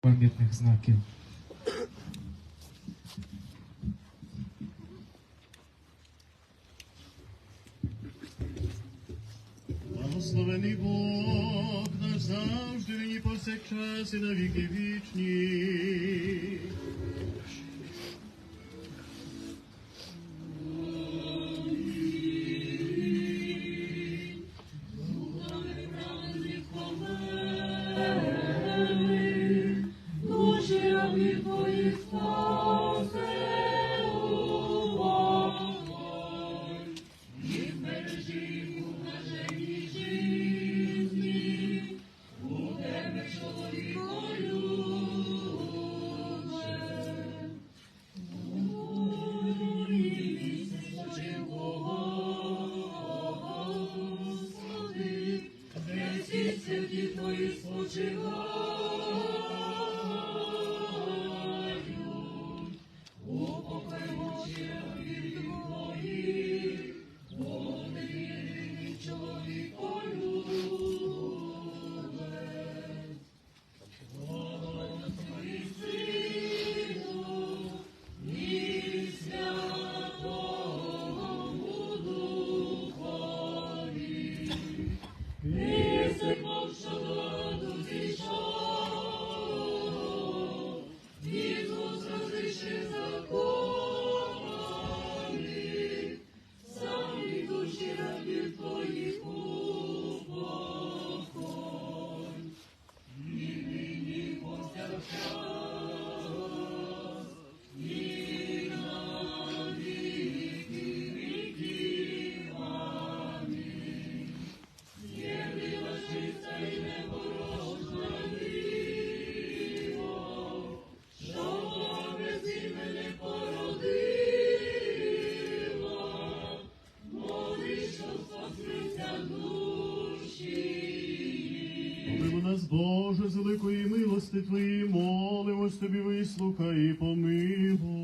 пам'ятних знаків. Благословений Бог наш завжди нині повсякчас і на віки вічні. Святі твої Боже, з великої милости Твої, молимось Тобі, вислухай і помилуй.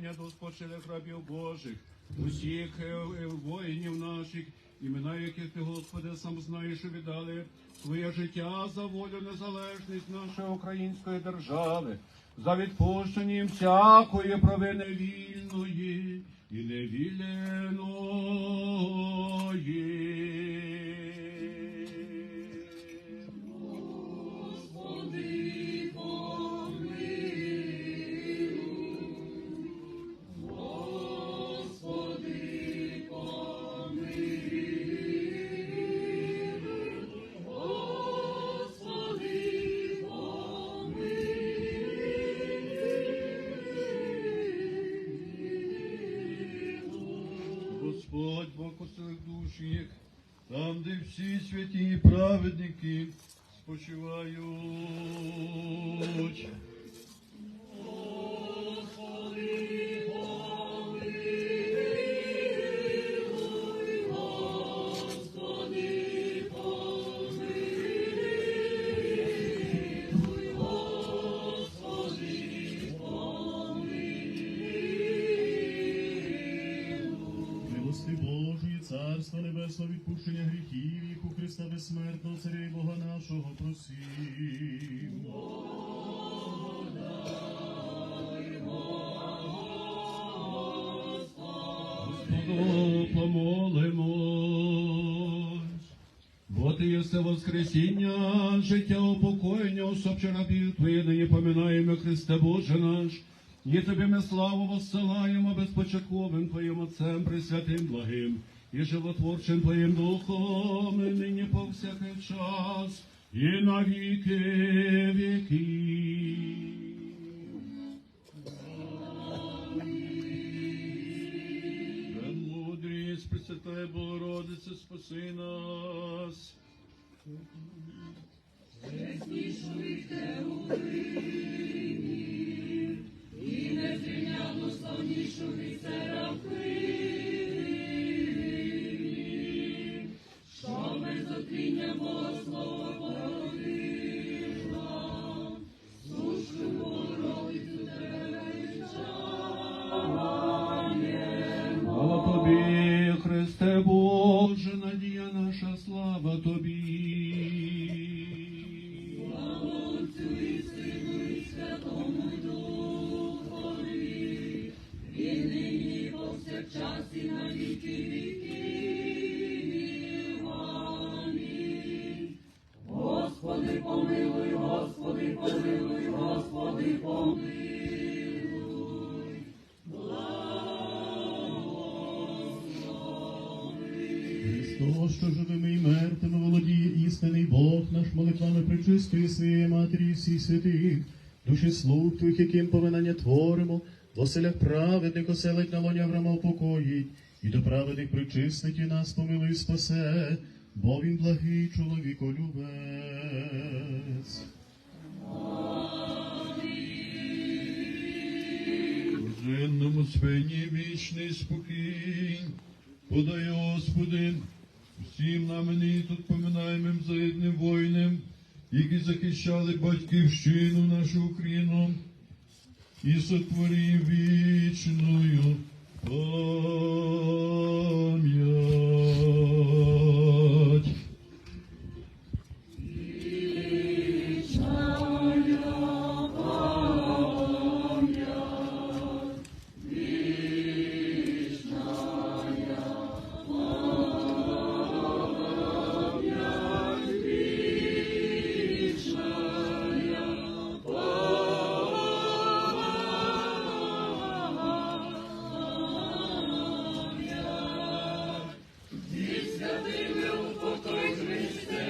Упокоєння до спочилих рабів Божих, усіх е, е, воїнів наших, імена яких ти, Господи, сам знаєш, що віддали своє життя за волю незалежність нашої української держави, за відпущенням всякої провини вільної і невільної. Святі праведники спочивають. Божої, Царства Небесного, відпущення гріхів, їх у Христа безсмертного, Царя і Бога нашого просім. Господу помолимось. Бо ти єси воскресіння, життя упокоєння, особче рабів Твої, нині поминаємо, Христе Боже наш. І Тобі ми славу воссилаємо безпочатковим Твоїм Отцем, Пресвятим благим і животворчим Твоїм Духом, і нині повсякчас, і на віки. Премудрість, Пресвятая Богородице, спаси нас. спасі Господи, помилуй, Господи, помилуй, Господи, помилуй. З що живими і мертвими володіє істинний Бог, наш молитвами причистої своєї матері, всіх святих, душі слуг твоїх, яким поминання творимо в оселях праведних оселить на лоні Авраама упокоїть, і до праведних причисників нас помилуй спасе, бо він благий чоловіколюбець. Блаженному спині вічний спокій, подай, Господи, всім нам тут поминаємим заєдним воїнам, які захищали батьківщину нашу Україну і сотворив вічною пам'ять. Eu tenho meu portão existente.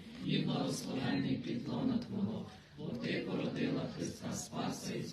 і благословенний підлона Твого, бо ти породила Христа Спаса і Збавителя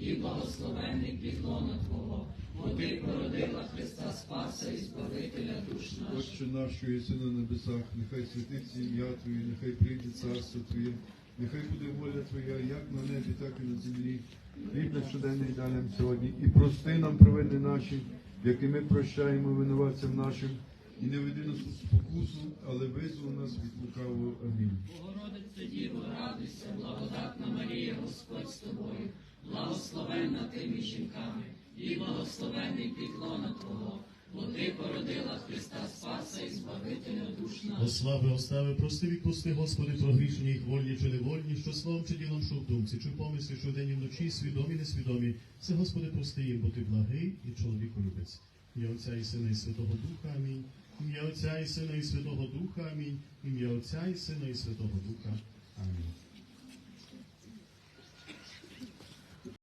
і благословенний підлона Твого, бо ти породила Христа Спаса і Збавителя душ наших. Отче наш, що єси на небесах, нехай святиться ім'я Твоє, нехай прийде царство Твоє, нехай буде воля Твоя, як на небі, так і на землі. Хліб наш щоденний дай нам сьогодні, і прости нам провини наші, які ми прощаємо винуватцям нашим, і не веди нас у спокусу, але визвол нас від лукавого. Амінь. Богородице Діво, радуйся, благодатна Марія, Господь з тобою, благословенна ти між жінками, і благословений підлона Твого, бо ти породила Христа Спаса і Збавителя душ наших. Ослави, остави, прости, відпусти, Господи, про грішення їх вольні чи невольні, що словом чи ділом, що в думці, чи в помислі, що вдень і вночі, свідомі, несвідомі. Все, Господи, прости їм, бо ти благий і чоловіколюбець. Ім'я Отця і Сина і Святого Духа, амінь. Ім'я Отця і Сина і Святого Духа, амінь. Ім'я Отця і Сина і Святого Духа, амінь.